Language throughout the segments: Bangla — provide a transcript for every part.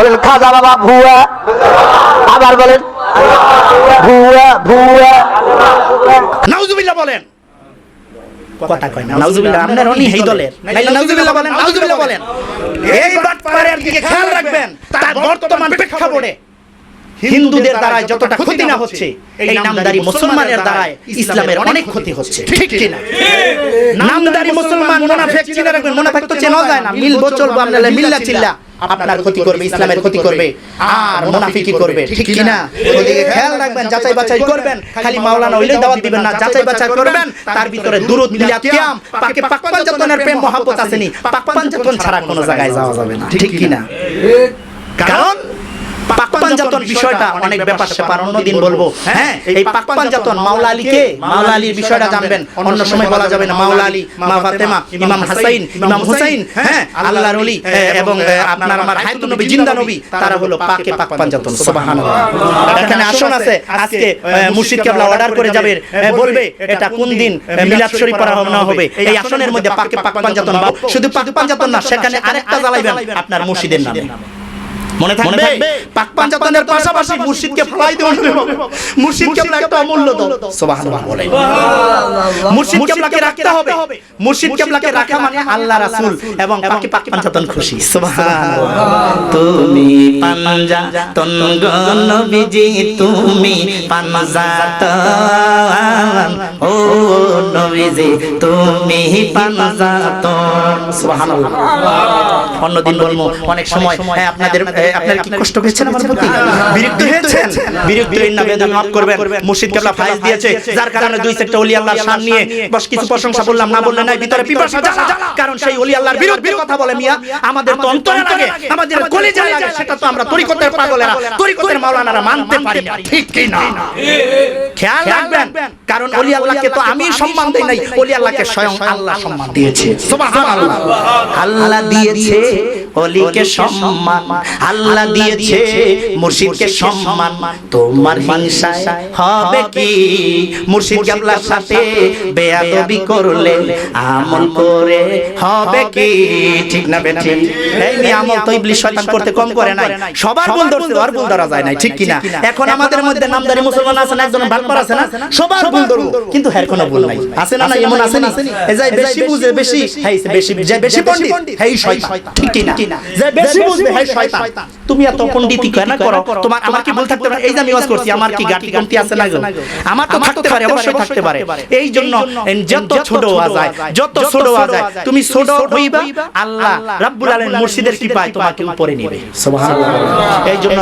বলেন খাজা বাবা ভুয়া। আবার বলেন ভুয়া ভুয়া। নাউজুবিল্লাহ বলেন। কথা কয় না। নাউজুবিল্লাহ আপনার উনি এই দলের। নাউজুবিল্লাহ বলেন নাউজুবিল্লাহ বলেন। এই বাটপাড়ের দিকে খেয়াল রাখবেন তার বর্তমান প্রেক্ষাপটে। হিন্দুদের দ্বারা যতটা ক্ষতি না হচ্ছে এই নামদারি মুসলমানের দ্বারা ইসলামের অনেক ক্ষতি হচ্ছে। ঠিক কি না নামদারি মুসলমান মুনাফিক চিনে রাখবেন মুনাফিক তো চেনা যায় না। মিলবো চলবো আপনারা মিল্লা চিল্লা। আপনার ক্ষতি করবে ইসলামের ক্ষতি করবে আর মুনাফিকি করবে ঠিক কি না ওদিকে খেয়াল রাখবেন যাচাই বাছাই করবেন খালি মাওলানা হইলে দাওয়াত দিবেন না যাচাই বাছাই করবেন তার ভিতরে দুরুদ মিলাদ কিয়াম পাকে পাক পাঞ্জাতনের প্রেম মহব্বত আসেনি পাক পাঞ্জাতন ছাড়া কোনো জায়গায় যাওয়া যাবে না ঠিক কি না কারণ? পাক পাঞ্জাতন বিষয়টা অনেক ব্যাপার স্যাপার অন্যদিন বলব। হ্যাঁ এই পাক পাঞ্জাতন মাওলা আলীকে মাওলা আলীর বিষয়টা জানবেন। অন্য সময় বলা যাবে না মাওলা আলী মা ফাতেমা ইমাম হাসাইন ইমাম হুসাইন হ্যাঁ আল্লাহর ওলি এবং আপনার আমার হায়াতুন নবী জিন্দা নবী তারা হলো পাকে পাক পাঞ্জাতন সুবহানাল্লাহ। এখানে আসন আছে আজকে মুর্শিদ কেবলা অর্ডার করে যাবে বলবে এটা কোন দিন মিলাদ শরীফ পড়া হবে না হবে এই আসনের মধ্যে পাকে পাক পাঞ্জাতন বা শুধু পাক পাঞ্জাতন না সেখানে আরেকটা জ্বালাইবেন আপনার মুর্শিদের নামে মনে থাকবে? পাক পাঞ্জাতনের পাশাপাশি মুর্শিদকে ফলাই দেওয়া হবে মুর্শিদ কেবলা একটা অমূল্য দল। সুবহানাল্লাহ বলে মুর্শিদ কেবলাকে রাখতে হবে। মুর্শিদ কেবলাকে রাখা মানে আল্লাহ রাসূল এবং পাকি পাক পাঞ্জাতন খুশি। সুবহানাল্লাহ। তুমি পাঞ্জাতন গো নবীজি তুমি পাঞ্জাতন ও নবীজি তুমি পাঞ্জাতন সুবহানাল্লাহ। অন্যদিন বলব অনেক সময় হ্যাঁ আপনাদের আপনার কি কষ্ট পেয়েছেন আমার প্রতি? বিরক্ত হয়েছেন? বিরক্ত হইন না বেদনা মাফ করবেন। মুর্শিদ কেবলা ফাইজ দিয়েছে। যার কারণে দুই সেক্টর ওলি আল্লাহর শান নিয়ে বস কিছু প্রশংসা বললাম। না বললে নাই ভিতরে পিপাসা জ্বালা। কারণ সেই ওলি আল্লাহর বিরুদ্ধে কথা বলে মিয়া আমাদের তো অন্তরে লাগে আমাদের কলিজায় লাগে সেটা তো আমরা তরিকতের পাগলেরা তরিকতের মাওলানারা মানতে পারি না। ঠিক কি না। খেয়াল রাখবেন। কারণ ওলি আল্লাহকে তো আমি সম্মান দেই নাই। ওলি আল্লাহকে স্বয়ং আল্লাহ সম্মান দিয়েছে। সুবহানাল্লাহ। আল্লাহ দিয়েছে অলিকে সম্মান আল্লাহ দিয়েছে মুর্শিদকে সম্মান। তোমার হিংসায় হবে কি? মুর্শিদ কেবলার সাথে বেয়াদবি করলে আমল করে হবে কি? ঠিক না বেঠি এই নি আমল তো ইবলিশ শয়তান করতে কম করে নাই। সবার ভুল ধরছে আর ভুল ধরা যায় নাই। ঠিক কি না এখন আমাদের মধ্যে নামদারি মুসলমান আছে না একজন ভালপার আছে না? সবার ভুল ধরবো কিন্তু হের কোনো ভুল নাই। আছে না না? এমন আছে না? এই যে বেশি বুঝে বেশি হেই বেশি যে বেশি পণ্ডিত হেই শয়তান। ঠিক কি না যে বেশি বুঝবে হেই শয়তান। তুমি এত পণ্ডিতি কেন করো? তোমার আমার কি ভুল থাকতে পারে? এই যে আমি ওয়াজ করছি আমার কি গাটি কমতি আছে না আমার তো থাকতে পারে অবশ্যই থাকতে পারে। এই জন্য যত ছোট হওয়া যায় যত ছোট হওয়া যায় তুমি ছোট হইবা আল্লাহ রাব্বুল আলামিন মুর্শিদের কৃপায় তোমাকে উপরে নেবে। সুবহানাল্লাহ। এই জন্য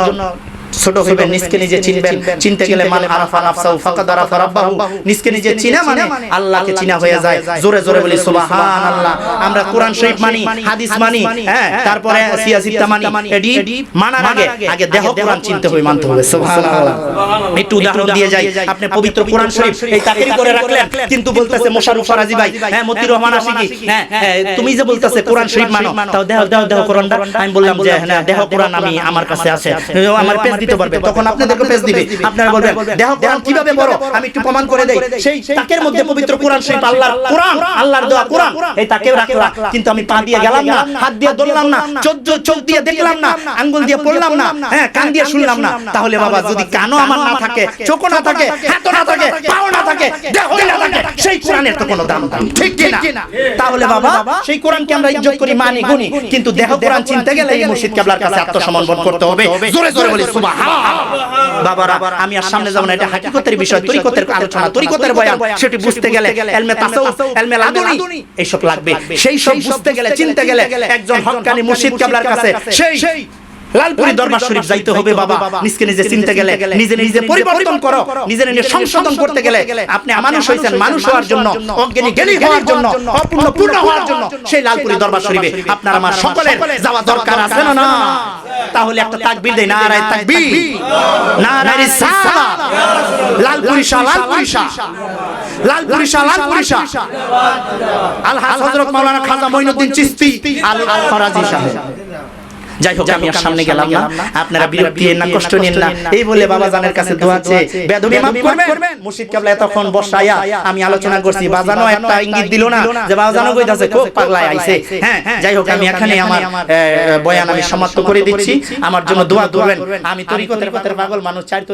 ছোট হইবেন নিজকে নিজে চিনবেন। চিনতে গেলে মান আরাফা নাফসাহু ফাকাদ আরাফা রাব্বাহু। নিজকে নিজে চিনা মানে আল্লাহকে চিনা হয়ে যায়। জোরে জোরে বলি সুবহানাল্লাহ। আমরা কোরআন শরীফ মানি হাদিস মানি হ্যাঁ তারপরে সিয়াসিতা মানি এডি মানার আগে আগে দেহ কোরআন চিনতে হবে মানতে হবে। সুবহানাল্লাহ। একটু উদাহরণ দিয়ে যাই। আপনি পবিত্র কোরআন শরীফ এই তাকেরি করে রাখলেন। কিন্তু বলতেছে মোশাররফ ফরাজি ভাই হ্যাঁ মতিউর রহমান আশিকি হ্যাঁ হ্যাঁ, তুমি যে বলতেছে কোরআন শরীফ মানো তাও দেহ দেহ দেহ কোরআনটা আমি বললাম যে হ্যাঁ দেহ কোরআন আমি আমার কাছে আছে আমার দিতে তখন আপনাদেরকে পেজ দিবে। আপনারা বলবেন দেহ কোরআন কীভাবে বড়? আমি একটু প্রমাণ করে দেই। সেই তাকের মধ্যে পবিত্র কোরআন শরীফ আল্লাহর কোরআন আল্লাহর দেওয়া কোরআন। এই তাকেও রাখলাম। কিন্তু আমি পা দিয়ে গেলাম না হাত দিয়ে ধরলাম না চোখ চোখ দিয়ে দেখলাম না আঙ্গুল দিয়ে পড়লাম না। হ্যাঁ কান দিয়ে শুনলাম না। তাহলে বাবা যদি কানও আমার না থাকে চোখও না থাকে হাতও না থাকে পাও না থাকে দেহই না থাকে। সেই কোরআনের তো কোনো দাম নাই। ঠিক কি না তাহলে বাবা সেই কোরআনকে আমরা ইজ্জত করি মানি গুনি কিন্তু দেহ কোরআন চিনতে গেলে এই মুর্শিদ কেবলার কাছে আত্মসমর্পণ করতে হবে জোরে জোরে বলি সুবহানাল্লাহ বাবারা আমি আর সামনে যাব না এটা হাকিকতের বিষয় তরিকতের আলোচনা তরিকতের বয়ান সেটি বুঝতে গেলে এলমে তাসাউফ এলমে লাদুনি এইসব লাগবে। সেই সব বুঝতে গেলে চিনতে গেলে একজন হক্কানি মুর্শিদ কাবলার কাছে সেই লালপুরি দরবার শরীফ যাইতে হবে বাবা। নিজকে নিজে চিনতে গেলে নিজে নিজে পরিবর্তন করো। নিজে নিজে সংশোধন করতে গেলে আপনি মানুষ হইছেন মানুষ হওয়ার জন্য অজ্ঞানী জ্ঞানী হওয়ার জন্য অপূর্ণ পূর্ণ হওয়ার জন্য সেই লালপুরি দরবার শরীফে আপনার আমার সকলের যাওয়া দরকার আছে না না? তাহলে একটা তাকবীর দেই নারায়ে তাকবীর নারায়ে রিসালাত। লালপুরি শাহ লালপুরি শাহ। লালপুরি শাহ লালপুরি শাহ আলহাজ হযরত মাওলানা খাজা মঈনুদ্দিন চিশতি আল ফরাজি সাহেব যাই হোক আমি আর সামনে গেলাম না। আপনারা বিরক্তি না কষ্ট নিন না। এই বলে বাবা জানের কাছে দোয়া আছে বেদবি মাফ করবেন। মুর্শিদ কাবলা তখন বসায়া আমি আলোচনা করছি বাজানো একটা ইঙ্গিত দিল না যে বাজানো কইতাছে খুব পাগলায় আইছে। হ্যাঁ যাই হোক আমি এখানে আমার বয়ান আমি সমাপ্ত করে দিচ্ছি। আমার জন্য দোয়া করবেন। আমি তরিকতের পথের পাগল মানুষ চাই